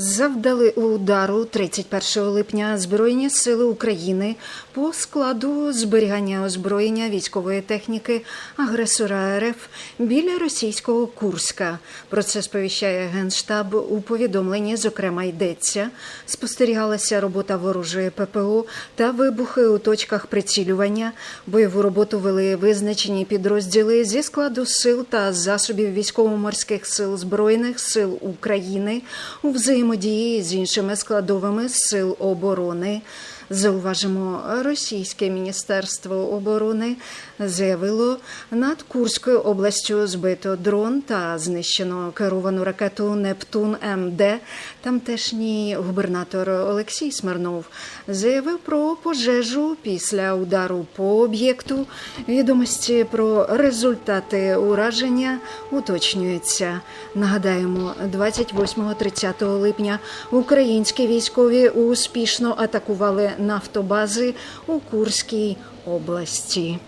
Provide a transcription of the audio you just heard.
Завдали удару 31 липня Збройні сили України по складу зберігання озброєння військової техніки агресора РФ біля російського Курська. Про це сповіщає Генштаб у повідомленні. Зокрема, йдеться спостерігалася робота ворожої ППО та вибухи у точках прицілювання. Бойову роботу вели визначені підрозділи зі складу сил та засобів військово-морських сил збройних сил України у взаємодії з іншими складовими сил оборони. Зауважимо, російське міністерство оборони заявило, над Курською областю збито дрон та знищено керовану ракету Нептун МД. Тамтешній губернатор Олексій Смирнов заявив про пожежу після удару по об'єкту. Відомості про результати ураження уточнюються. Нагадаємо, 28-30 липня українські військові успішно атакували нафтобази у Курській області.